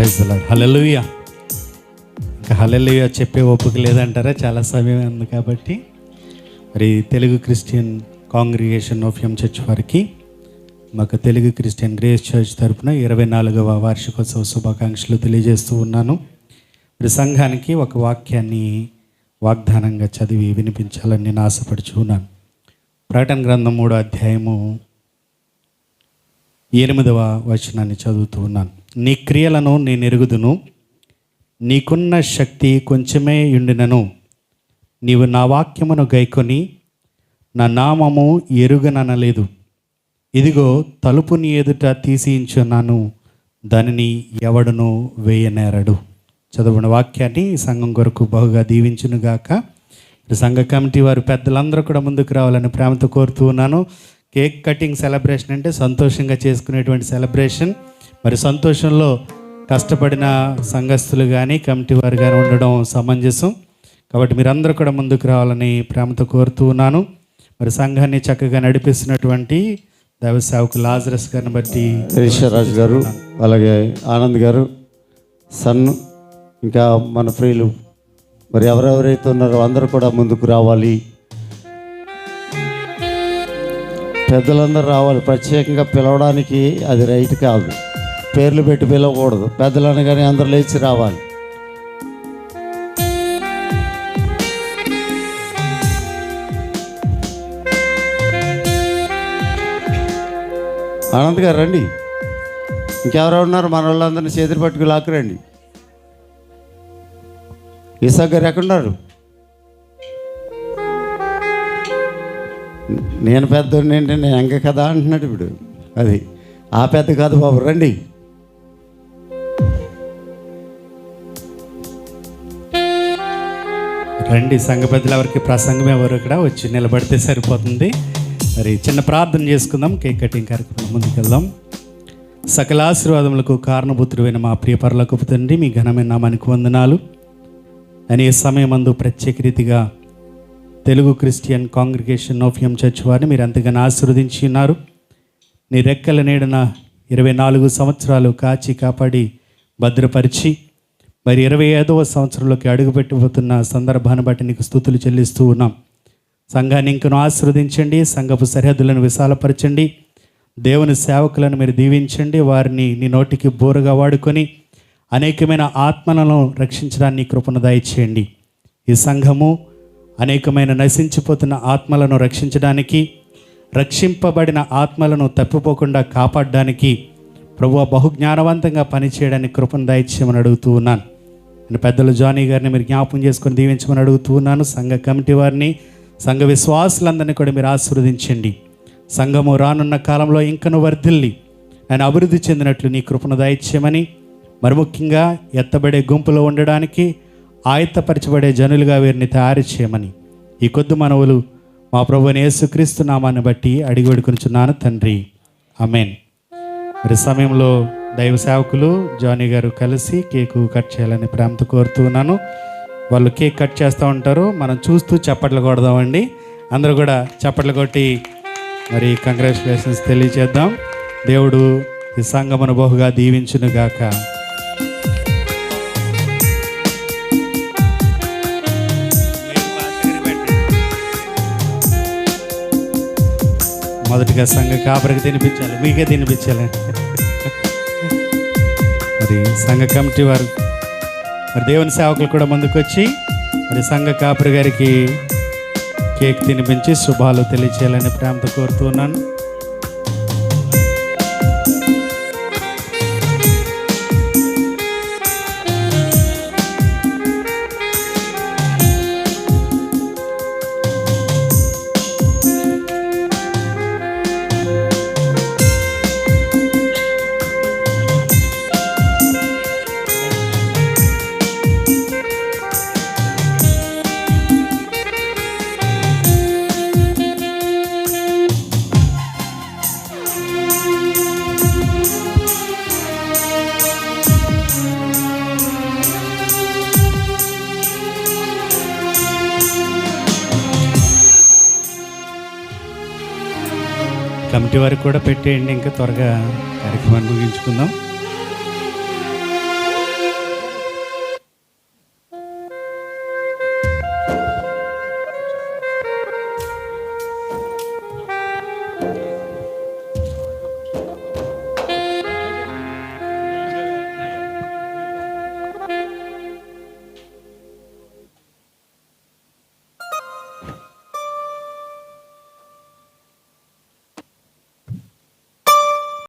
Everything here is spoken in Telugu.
ప్రైజ్ హలలుయ ఇంకా హలలుయ చెప్పే ఓపిక లేదంటారా? చాలా సమయం ఉంది కాబట్టి. మరి Telugu Christian congregation of M church వారికి మాకు తెలుగు క్రిస్టియన్ గ్రేస్ చర్చ్ తరపున ఇరవై నాలుగవ వార్షికోత్సవ శుభాకాంక్షలు తెలియజేస్తూ ఉన్నాను. మరి సంఘానికి ఒక వాక్యాన్ని వాగ్దానంగా చదివి వినిపించాలని నేను ఆశపడుచు ఉన్నాను. ప్రకటన గ్రంథం మూడో అధ్యాయము ఎనిమిదవ వచనాన్ని చదువుతూ ఉన్నాను. నీ క్రియలను నేను ఎరుగుదును. నీకున్న శక్తి కొంచెమే ఉండినను. నీవు నా వాక్యమును గైకొని నా నామము ఎరుగననలేదు. ఇదిగో తలుపు నీ ఎదుట తీసియించున్నాను. దానిని ఎవడను వేయనేరడు. చదువున వాక్యాన్ని సంఘం కొరకు బహుగా దీవించునుగాక. సంఘ కమిటీ వారు పెద్దలందరూ కూడా ముందుకు రావాలని ప్రేమతో కోరుతూ ఉన్నాను. కేక్ కటింగ్ సెలబ్రేషన్ అంటే సంతోషంగా చేసుకునేటువంటి సెలబ్రేషన్. మరి సంతోషంలో కష్టపడిన సంఘస్థులు కానీ కమిటీ వారు కానీ ఉండడం సమంజసం. కాబట్టి మీరందరూ కూడా ముందుకు రావాలని ప్రేమతో కోరుతూ ఉన్నాను. మరి సంఘాన్ని చక్కగా నడిపిస్తున్నటువంటి దైవ సేవకు లాజరస్ గారిని బట్టి రాజు గారు అలాగే ఆనంద్ గారు సన్ ఇంకా మన ఫ్రీలు మరి ఎవరెవరైతే ఉన్నారో అందరూ కూడా ముందుకు రావాలి. పెద్దలందరూ రావాలి. ప్రత్యేకంగా పిలవడానికి అది రైట్ కాదు. పేర్లు పెట్టి పిలవకూడదు. పెద్దలు అనగానే అందరూ లేచి రావాలి. ఆనంద్ గారు రండి. ఇంకెవరో ఉన్నారు? మన వాళ్ళందరినీ చేతులు పట్టుకు లాక్కురండి. ఇసాక్ గారు ఎక్కడున్నారు? నేను పెద్ద ఏంటంటే నేను ఎంక కదా అంటున్నాడు ఇప్పుడు అది ఆ పెద్ద కాదు బాబు రండి. రండి సంఘ పెద్దలు ఎవరికి ప్రసంగం ఎవరు ఇక్కడ వచ్చి నిలబడితే సరిపోతుంది. మరి చిన్న ప్రార్థన చేసుకుందాం కేక్ కటింగ్ కార్యక్రమం ముందుకెళ్దాం. సకల ఆశీర్వాదములకు కారణభూతుడైన మా ప్రియ పరలోకపు తండ్రి మీ ఘనమైన నామానికి వందనాలు. అనే సమయం సమయమందు ప్రత్యేక రీతిగా Telugu Christian congregation of M church వారిని మీరు ఎంతగానో ఆశీర్వదించి ఉన్నారు. నీ రెక్కల నీడన ఇరవై నాలుగు సంవత్సరాలు కాచి కాపాడి భద్రపరిచి మరి ఇరవై ఐదవ సంవత్సరంలోకి అడుగుపెట్టబోతున్న సందర్భాన్ని బట్టి నీకు స్థుతులు చెల్లిస్తూ ఉన్నాం. సంఘాన్ని ఇంకను ఆశీర్వదించండి సంఘపు సరిహద్దులను విశాలపరచండి దేవుని సేవకులను మీరు దీవించండి వారిని నీ నోటికి బోరుగా వాడుకొని అనేకమైన ఆత్మలను రక్షించడాన్ని కృపను దయచేయండి. ఈ సంఘము అనేకమైన నశించిపోతున్న ఆత్మలను రక్షించడానికి రక్షింపబడిన ఆత్మలను తప్పిపోకుండా కాపాడడానికి ప్రభు బహుజ్ఞానవంతంగా పనిచేయడానికి కృపను దయచేయమని అడుగుతూ ఉన్నాను. పెద్దలు జానీ గారిని మీరు జ్ఞాపకం చేసుకొని దీవించమని అడుగుతున్నాను సంఘ కమిటీ వారిని సంఘ విశ్వాసులందరినీ కూడా మీరు ఆశీర్వదించండి. సంఘము రానున్న కాలంలో ఇంకను వర్ధిల్లి ఆయన అభివృద్ధి చెందినట్లు నీ కృపను దయచేయమని మరి ముఖ్యంగా ఎత్తబడే గుంపులో ఉండడానికి ఆయత్తపరచబడే జనులుగా వీరిని తయారు చేయమని ఈ కొద్ది మనవులు మా ప్రభుని యేసుక్రీస్తు నామాన్ని బట్టి అడిగి వేడుకొనుచున్నాను తండ్రి. అమేన్ మరి సమయంలో దైవ సేవకులు జానీ గారు కలిసి కేకు కట్ చేయాలని ప్రేమతో కోరుతున్నాను వాళ్ళు కేక్ కట్ చేస్తూ ఉంటారు. మనం చూస్తూ చప్పట్లు కొడదామండి. అందరూ కూడా చప్పట్లు కొట్టి మరి కంగ్రాచులేషన్స్ తెలియజేద్దాం దేవుడు ఈ సంగమను బహుగా దీవించునుగాక. మొదటిగా సంఘ కాపరికి తినిపించాలి. మీకే తినిపించాలి. మరి సంఘ కమిటీ వారు మరి దేవుని సేవకులు కూడా ముందుకొచ్చి మరి సంఘ కాపురి గారికి కేక్ తినిపించి శుభాలు తెలియచేయాలని ప్రేమతో కోరుతూ కమిటీ వారికి కూడా పెట్టేయండి. ఇంకా త్వరగా కార్యక్రమాన్ని ముగించుకుందాం.